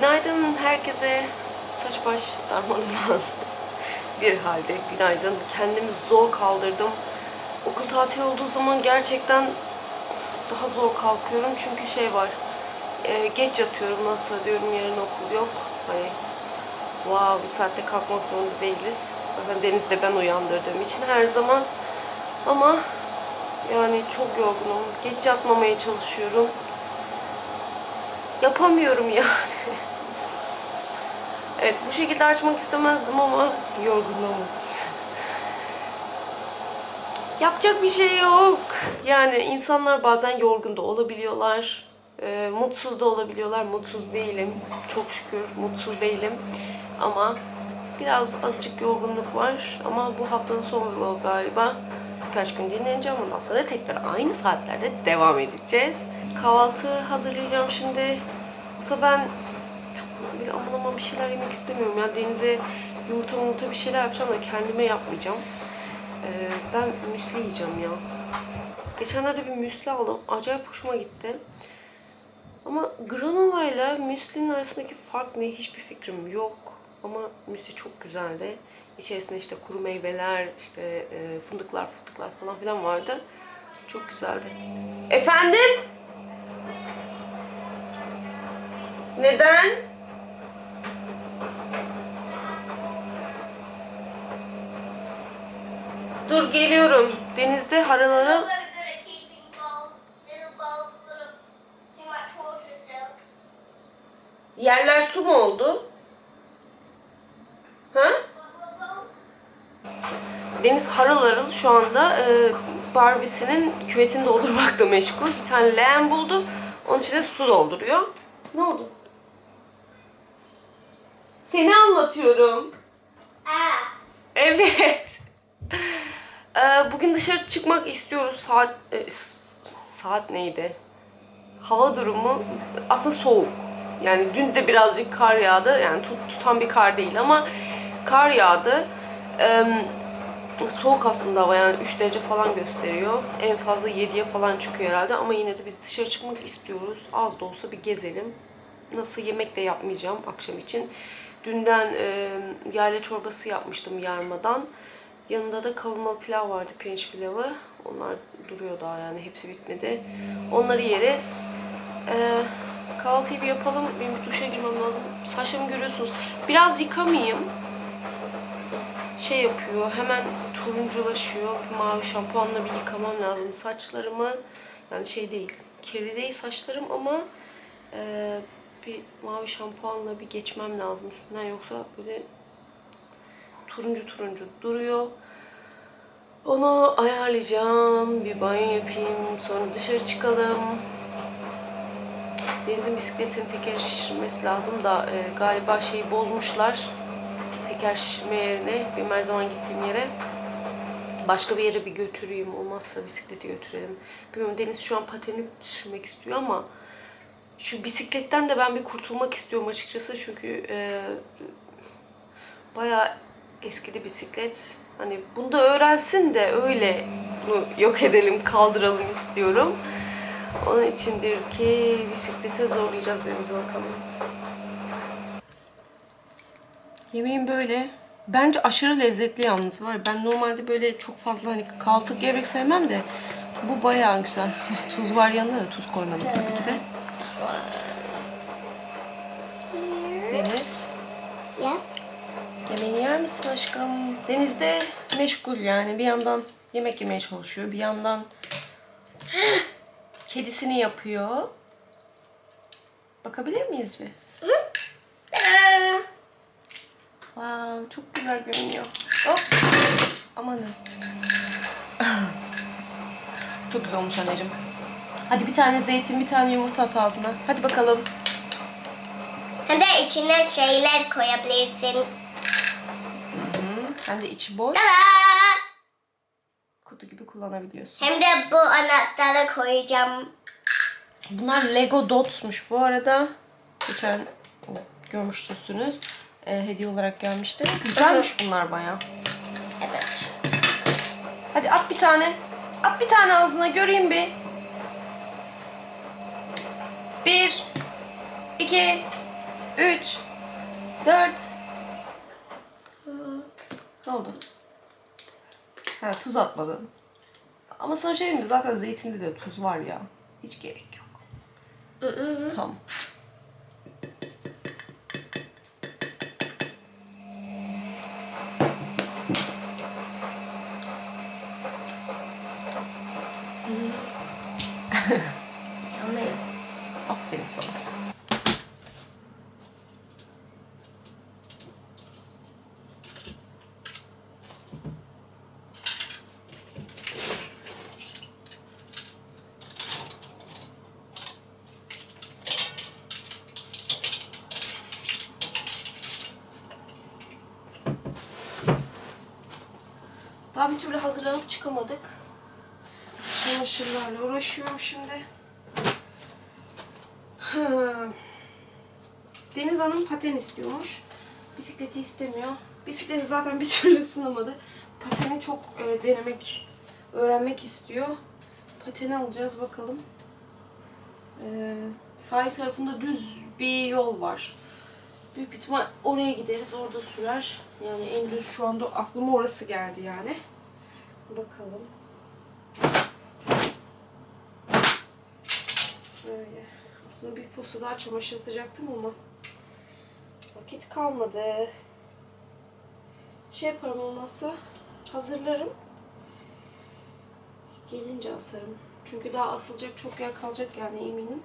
Günaydın herkese. Saç baş darmanından bir halde günaydın. Kendimi zor kaldırdım. Okul tatil olduğu zaman gerçekten daha zor kalkıyorum çünkü şey var. e, geç yatıyorum nasıl diyorum yarın okul yok. Hani wow bir saatte kalkmak zorunda değiliz. Zaten Deniz'de ben uyandırdığım için her zaman. Ama yani çok yorgunum. Geç yatmamaya çalışıyorum. Yapamıyorum yani. Evet bu şekilde açmak istemezdim ama yorgunluğum. Yapacak bir şey yok. Yani insanlar bazen yorgun da olabiliyorlar. e, mutsuz da olabiliyorlar. Mutsuz değilim. Çok şükür mutsuz değilim. Ama biraz azıcık yorgunluk var. Ama bu haftanın son vlogu galiba. Birkaç gün dinleneceğim. Ondan sonra tekrar aynı saatlerde devam edeceğiz. Kahvaltı hazırlayacağım şimdi. Yoksa ben böyle aman aman bir şeyler yemek istemiyorum. Ya denize yumurta yumurta bir şeyler yapacağım da kendime yapmayacağım. Ee, ben müsli yiyeceğim ya. Geçenlerde bir müsli aldım. Acayip hoşuma gitti. Ama granola ile müslinin arasındaki fark ne hiçbir fikrim yok. Ama müsli çok güzeldi. İçerisinde işte kuru meyveler, işte e, fındıklar, fıstıklar falan filan vardı. Çok güzeldi. Efendim? Neden? Dur geliyorum. Denizde harıl harıl We're very good at keeping bowls, little bowls full of too much water still. yerler su mu oldu? Ha? Deniz harıl harıl şu anda e, Barbie'sinin küvetini doldurmakla meşgul. Bir tane leğen buldu. Onun içine su dolduruyor. Ne oldu? Seni anlatıyorum. Ah, Evet. Ee, bugün dışarı çıkmak istiyoruz. Saat e, saat neydi? Hava durumu aslında soğuk. Yani dün de birazcık kar yağdı. Yani tut, tutan bir kar değil ama kar yağdı. Ee, soğuk aslında hava yani 3 derece falan gösteriyor. En fazla 7'ye falan çıkıyor herhalde ama yine de biz dışarı çıkmak istiyoruz. Az da olsa bir gezelim. Nasıl yemek de yapmayacağım akşam için. Dünden e, yayla çorbası yapmıştım yarmadan. Yanında da kavurmalı pilav vardı, pirinç pilavı. Onlar duruyor daha yani hepsi bitmedi. Onları yeriz. E, kahvaltıyı bir yapalım. Benim bir duşa girmem lazım. Saçlarımı görüyorsunuz. Biraz yıkamayayım şey yapıyor, hemen turunculaşıyor. Bir mavi şampuanla bir yıkamam lazım saçlarımı. Yani şey değil, kirli değil saçlarım ama e, bir mavi şampuanla bir geçmem lazım üstünden yoksa böyle turuncu turuncu duruyor. Onu ayarlayacağım, bir banyo yapayım, sonra dışarı çıkalım. Deniz'in bisikletini teker şişirmesi lazım da e, galiba şeyi bozmuşlar teker şişirme yerine benim her zaman gittiğim yere başka bir yere bir götüreyim. Olmazsa bisikleti götürelim. Bilmiyorum Deniz şu an pateni sürmek istiyor ama şu bisikletten de ben bir kurtulmak istiyorum açıkçası. Çünkü e, bayağı eskidi bisiklet. Hani bunu da öğrensin de öyle bunu yok edelim, kaldıralım istiyorum. Onun içindir ki bisiklete zorlayacağız Deniz'i bakalım. Yemeğim böyle. Bence aşırı lezzetli yalnız var. Ben normalde böyle çok fazla hani kaltık gevrek sevmem de bu bayağı güzel. tuz var yanında da tuz koymadım tabii ki de. Deniz, yes. Yer misin aşkım? Deniz de meşgul yani. Bir yandan yemek yemeye çalışıyor. Bir yandan kedisini yapıyor. Bakabilir miyiz bir? Wow, çok güzel görünüyor. Hop. Amanın. çok güzel olmuş anneciğim. Hadi bir tane zeytin, bir tane yumurta at ağzına. Hadi bakalım. hem içine şeyler koyabilirsin. Hem de içi boş. Kutu gibi kullanabiliyorsun. Hem de bu anahtarı koyacağım. Bunlar Lego Dots'muş bu arada. Geçen görmüştürsünüz. Ee, hediye olarak gelmişti. Güzelmiş bunlar bayağı. Evet. Hadi at bir tane. At bir tane ağzına göreyim bir. Bir, iki, Üç. Dört. Ne oldu? Ha tuz atmadın. Ama sana şey mi? Zaten zeytinde de tuz var ya. Hiç gerek yok. Tamam. Aferin sana. Daha bir türlü hazırlanıp çıkamadık. Çamaşırlarla uğraşıyorum şimdi. Deniz Hanım paten istiyormuş. Bisikleti istemiyor. Bisikleti zaten bir türlü ısınamadı. Pateni çok e, denemek, öğrenmek istiyor. Pateni alacağız bakalım. Ee, sahil tarafında düz bir yol var. Büyük ihtimal oraya gideriz, orada sürer. Yani en düz şu anda aklıma orası geldi yani. Bakalım. Böyle. Aslında bir posta daha çamaşır atacaktım ama vakit kalmadı. Şey yaparım olmazsa hazırlarım. Gelince asarım. Çünkü daha asılacak çok yer kalacak yani eminim.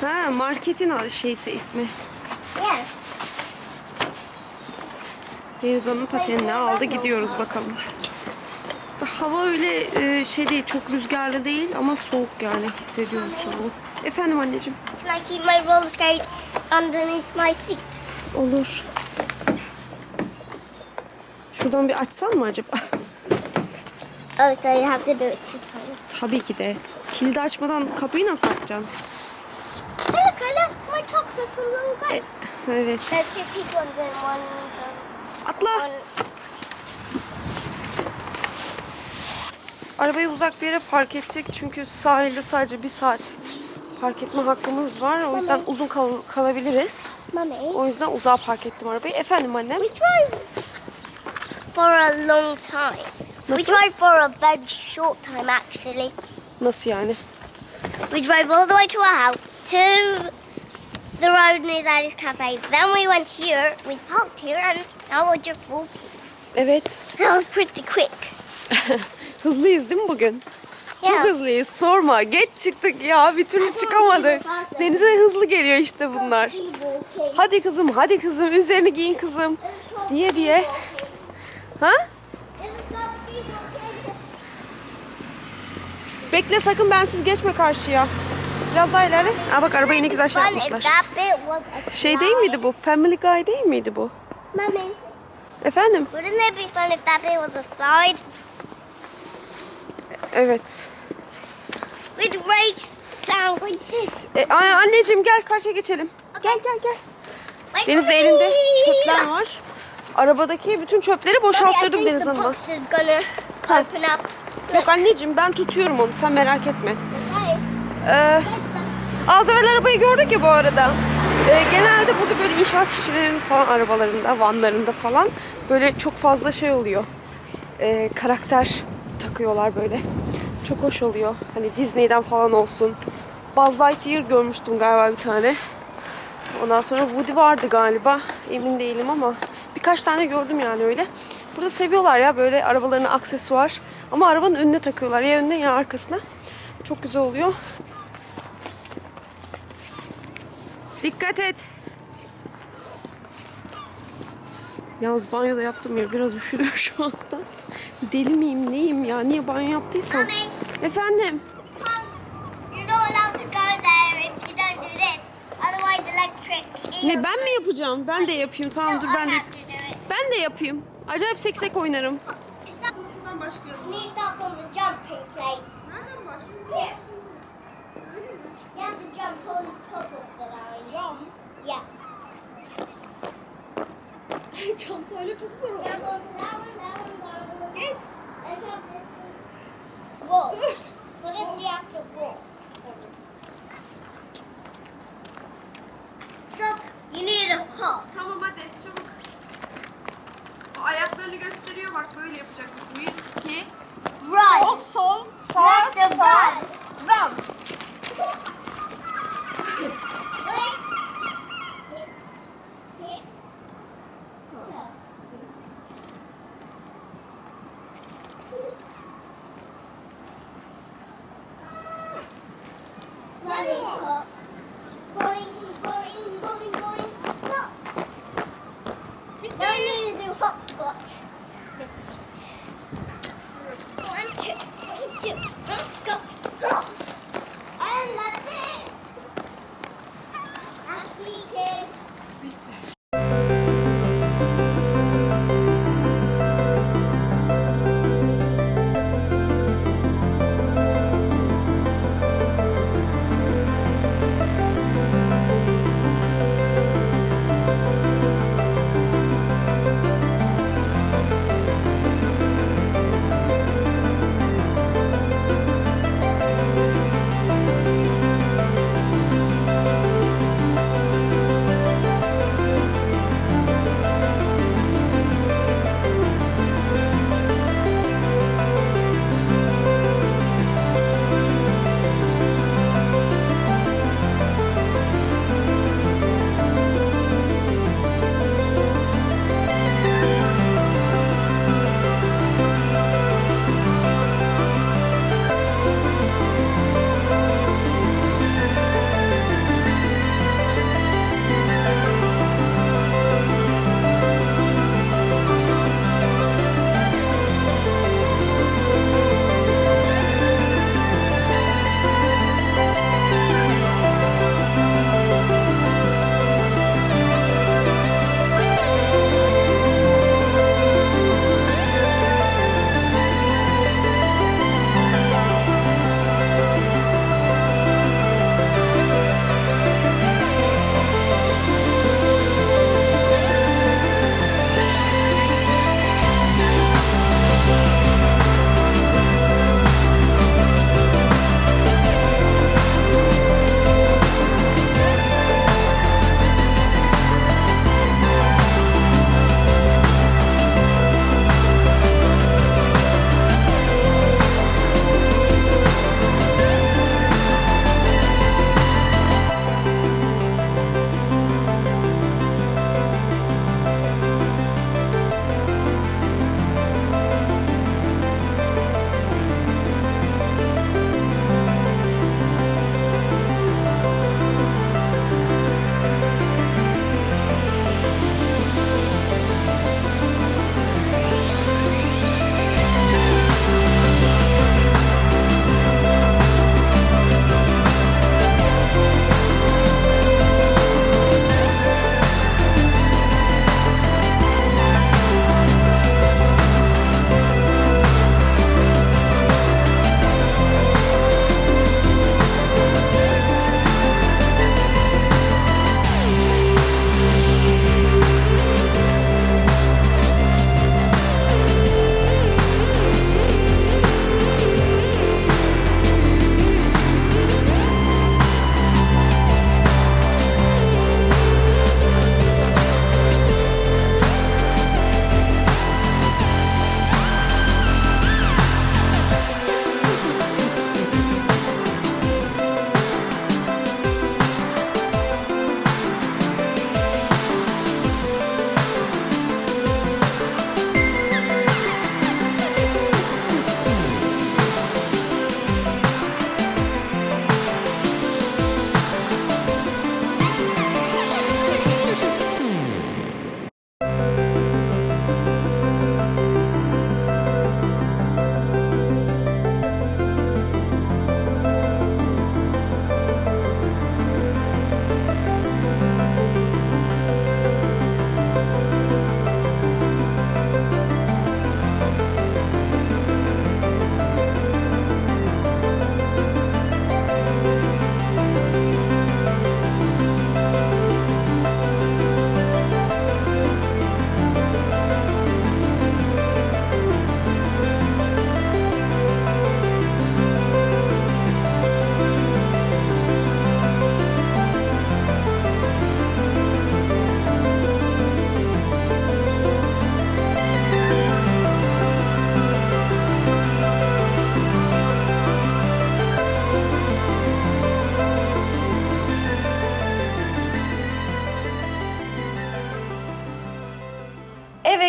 Ha marketin şeysi ismi. Yeah. Deniz Hanım patenini aldı gidiyoruz bakalım. Hava öyle e, şey değil çok rüzgarlı değil ama soğuk yani hissediyorum soğuğu. Efendim anneciğim. Can I keep my roller skates underneath my seat? Olur. Şuradan bir açsan mı acaba? Oh, so you have to do it two times. Tabii ki de. Kilidi açmadan kapıyı nasıl açacaksın? Grace. Evet. Atla. Arabayı uzak bir yere park ettik çünkü sahilde sadece bir saat park etme hakkımız var. O yüzden uzun kal- kalabiliriz. O yüzden uzağa park ettim arabayı. Efendim annem? we drove for a long time. We Nasıl? drove for a very short time, actually. Nasıl yani? We drove all the way to our house, to the road near Daddy's Cafe. Then we went here, we parked here, and now we're just walking. Evet. That was pretty quick. Hızlıyız değil mi bugün? Çok Yeah. hızlıyız. Sorma. Geç çıktık ya. Bir türlü çıkamadık. Denize hızlı geliyor işte bunlar. Hadi kızım, hadi kızım. Üzerini giyin kızım. Niye diye? Ha? Bekle sakın bensiz geçme karşıya. Biraz daha ilerle. Aa bak arabayı ne güzel şey yapmışlar. Şey değil miydi bu? Family Guy değil miydi bu? Mummy, Efendim? wouldn't it be fun if that bit was a slide? Evet. We'd race down like this. E, a- anneciğim gel karşıya geçelim. Gel gel gel. Like Deniz'de elinde çöpler var. Arabadaki bütün çöpleri boşalttırdım Deniz Hanım'a. gonna Ha. open up. Yok anneciğim ben tutuyorum onu sen merak etme. Ee, az evvel arabayı gördük ya bu arada. Ee, genelde burada böyle inşaat işçilerinin falan arabalarında, vanlarında falan böyle çok fazla şey oluyor. Ee, karakter takıyorlar böyle. Çok hoş oluyor. Hani Disney'den falan olsun. Buzz Lightyear görmüştüm galiba bir tane. Ondan sonra Woody vardı galiba. Emin değilim ama birkaç tane gördüm yani öyle. Burada seviyorlar ya böyle arabalarına aksesuar. Ama arabanın önüne takıyorlar. Ya önüne ya arkasına. Çok güzel oluyor. Dikkat et. Yalnız banyoda yaptım ya biraz üşüdüm şu anda. Deli miyim neyim ya? Niye banyo yaptıysam? Mummy, Efendim? Mum, you're not allowed to go there if you don't do this. Otherwise, electric. Ne ben mi yapacağım? Ben de yapayım. Tamam dur ben de ben de yapayım. Acayip seksek oynarım. Need that from the jumping place. Here. You have to jump on top of the line. Cam. Yeah. Çantayla çok zor one. Geç. And jump this wall. But it's the actual wall. So you need a hop. Tamam hadi çabuk. O ayaklarını gösteriyor bak böyle yapacak mısın? Bir, iki, Right. sol, sol, sağ, sağ, run. Lollipop.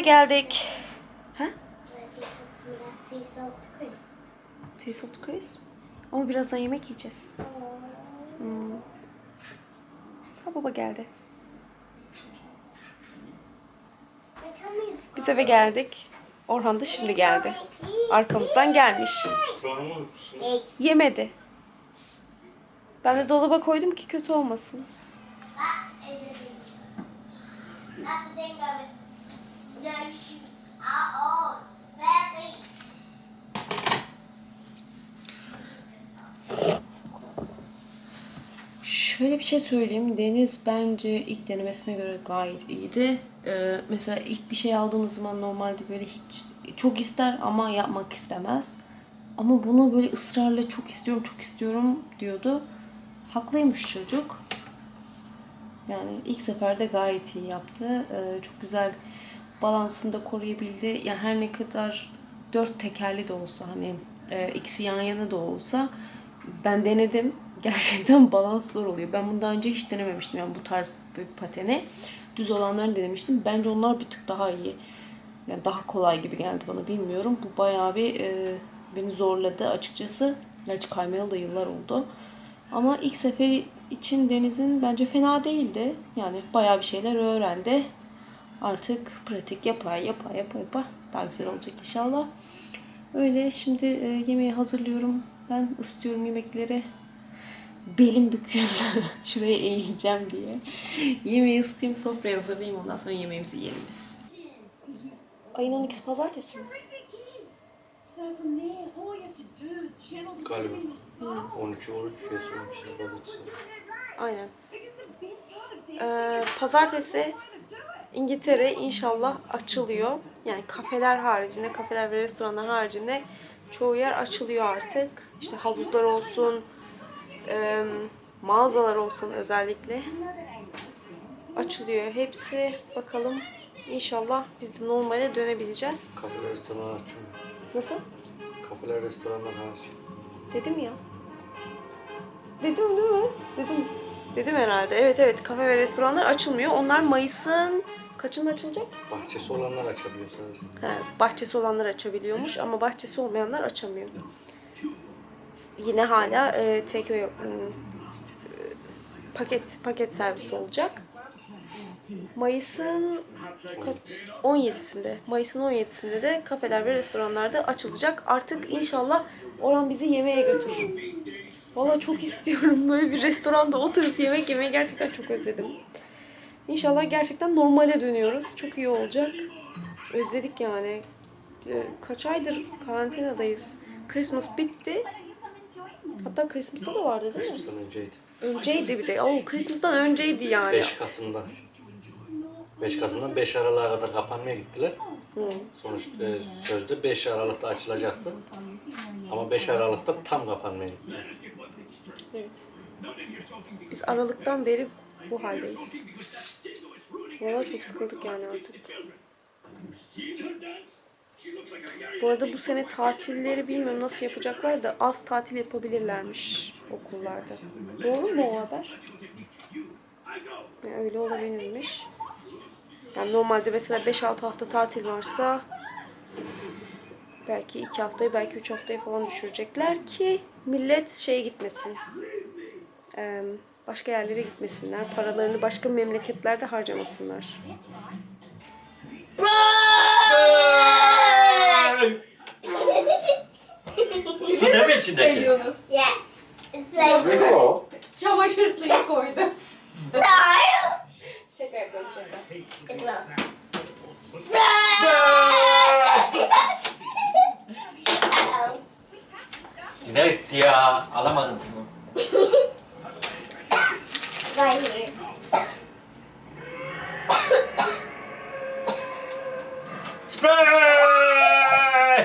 Geldik. Ha? Sea salt crisp. Ama birazdan yemek yiyeceğiz. Hmm. Ha baba geldi. Biz eve geldik. Orhan da şimdi geldi. Arkamızdan gelmiş. Yemedi. Ben de dolaba koydum ki kötü olmasın. Şöyle bir şey söyleyeyim. Deniz bence ilk denemesine göre gayet iyiydi. Ee, mesela ilk bir şey aldığımız zaman normalde böyle hiç çok ister ama yapmak istemez. Ama bunu böyle ısrarla çok istiyorum, çok istiyorum diyordu. Haklıymış çocuk. Yani ilk seferde gayet iyi yaptı. Ee, çok güzel balansını da koruyabildi. Yani her ne kadar dört tekerli de olsa hani e, ikisi yan yana da olsa ben denedim. Gerçekten balans zor oluyor. Ben bunu daha önce hiç denememiştim yani bu tarz bir pateni. Düz olanlarını denemiştim. Bence onlar bir tık daha iyi. Yani daha kolay gibi geldi bana bilmiyorum. Bu bayağı bir e, beni zorladı açıkçası. Gerçi kaymayalı da yıllar oldu. Ama ilk sefer için Deniz'in bence fena değildi. Yani bayağı bir şeyler öğrendi. Artık pratik yapa yapa yapa yapa daha güzel olacak inşallah. Öyle şimdi e, yemeği hazırlıyorum. Ben ısıtıyorum yemekleri. Belim büküldü. Şuraya eğileceğim diye. Yemeği ısıtayım, sofraya hazırlayayım. Ondan sonra yemeğimizi yiyelim biz. Ayın 12'si pazartesi. The Galiba. in your soul. 13 oruç şey söylemişler. Aynen. Ee, pazartesi. İngiltere inşallah açılıyor. Yani kafeler haricinde, kafeler ve restoranlar haricinde çoğu yer açılıyor artık. İşte havuzlar olsun, e, mağazalar olsun özellikle açılıyor. Hepsi bakalım inşallah biz de normale dönebileceğiz. Kafeler, restoranlar açıyor. Nasıl? Kafeler, restoranlar hariç. Dedim ya. Dedim değil mi? Dedim. Dedim herhalde. Evet evet kafe ve restoranlar açılmıyor. Onlar Mayıs'ın kaçında açılacak? Bahçesi olanlar açabiliyor sadece. He, bahçesi olanlar açabiliyormuş ama bahçesi olmayanlar açamıyor. Yine hala e, away, hmm, e, paket paket servisi olacak. Mayıs'ın kaç- 17'sinde, Mayıs'ın 17'sinde de kafeler ve restoranlarda açılacak. Artık inşallah Orhan bizi yemeğe götürür. Valla çok istiyorum böyle bir restoranda oturup yemek yemeyi gerçekten çok özledim. İnşallah gerçekten normale dönüyoruz. Çok iyi olacak. Özledik yani. Ee, Kaç aydır karantinadayız. Christmas bitti. Hatta Christmas'ta da vardı değil mi? Christmas'tan önceydi. Önceydi bir de. Oo, Christmas'tan önceydi yani. 5 Kasım'da. 5 Kasım'dan 5 Aralık'a kadar kapanmaya gittiler. Sonuçta e, sözde 5 Aralık'ta açılacaktı. Ama 5 Aralık'ta tam kapanmaya gittiler. Evet. Biz Aralık'tan beri bu haldeyiz. Valla çok sıkıldık yani artık. Bu arada bu sene tatilleri bilmiyorum nasıl yapacaklar da az tatil yapabilirlermiş okullarda. Doğru mu o haber? Yani öyle olabilirmiş. Yani normalde mesela 5-6 hafta tatil varsa belki 2 haftayı belki 3 haftayı falan düşürecekler ki millet şeye gitmesin. Eee, Başka yerlere gitmesinler. Paralarını başka memleketlerde harcamasınlar. Su ne? Yeah. It's like o? Çamaşır suyu koydu. no. Şaka yapıyorum şaka. It's not. Ne etti ya? Alamadım şunu. fire. Spray!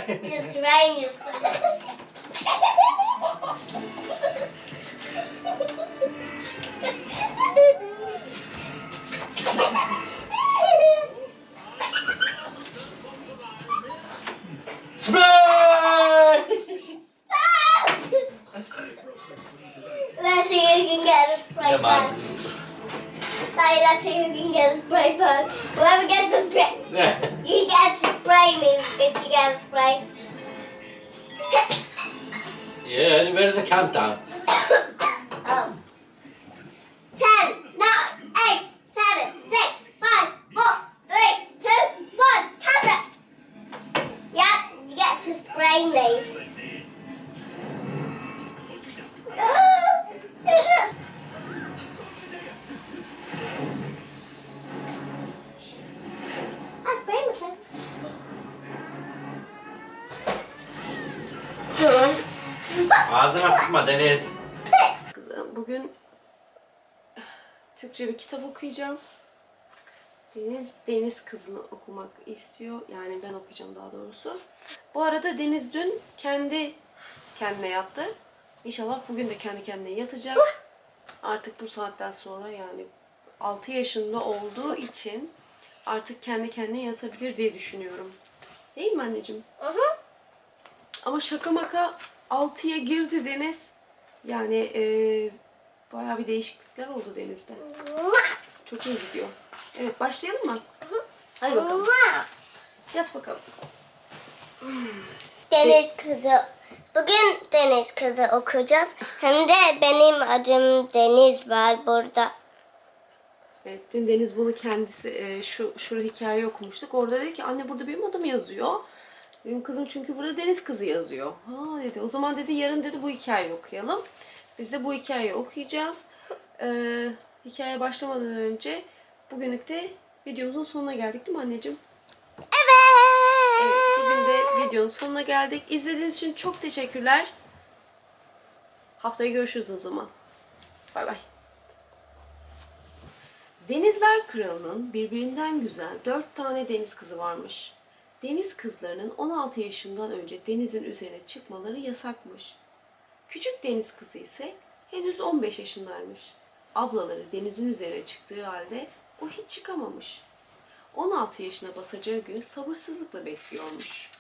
It's drying your spray. Get a spray bug. Whoever gets the spray, you get to spray me if you get to spray. Yeah, where's the countdown? Sıkma Deniz. Kızım, Bugün Türkçe bir kitap okuyacağız. Deniz Deniz kızını okumak istiyor. Yani ben okuyacağım daha doğrusu. Bu arada Deniz dün kendi kendine yattı. İnşallah bugün de kendi kendine yatacak. Artık bu saatten sonra yani 6 yaşında olduğu için artık kendi kendine yatabilir diye düşünüyorum. Değil mi anneciğim? Hı. Ama şaka maka 6'ya girdi Deniz. Yani eee bayağı bir değişiklikler oldu Deniz'de. Çok iyi gidiyor. Evet başlayalım mı? Hadi bakalım. Yat bakalım. Deniz kızı. Bugün deniz kızı okuyacağız. Hem de benim adım Deniz var burada. Evet dün Deniz bunu kendisi eee, şu şu hikaye okumuştuk. Orada dedi ki anne burada benim adım yazıyor. Benim kızım çünkü burada Deniz kızı yazıyor. Ha dedi. O zaman dedi yarın dedi bu hikayeyi okuyalım. Biz de bu hikayeyi okuyacağız. Eee hikaye başlamadan önce bugünlük de videomuzun sonuna geldik değil mi anneciğim? Evet. Evet, bugün de videonun sonuna geldik. İzlediğiniz için çok teşekkürler. Haftaya görüşürüz o zaman. Bay bay. Denizler Kralı'nın birbirinden güzel dört tane deniz kızı varmış. Deniz kızlarının 16 yaşından önce denizin üzerine çıkmaları yasakmış. Küçük deniz kızı ise henüz 15 yaşındaymış. Ablaları denizin üzerine çıktığı halde o hiç çıkamamış. 16 yaşına basacağı gün sabırsızlıkla bekliyormuş.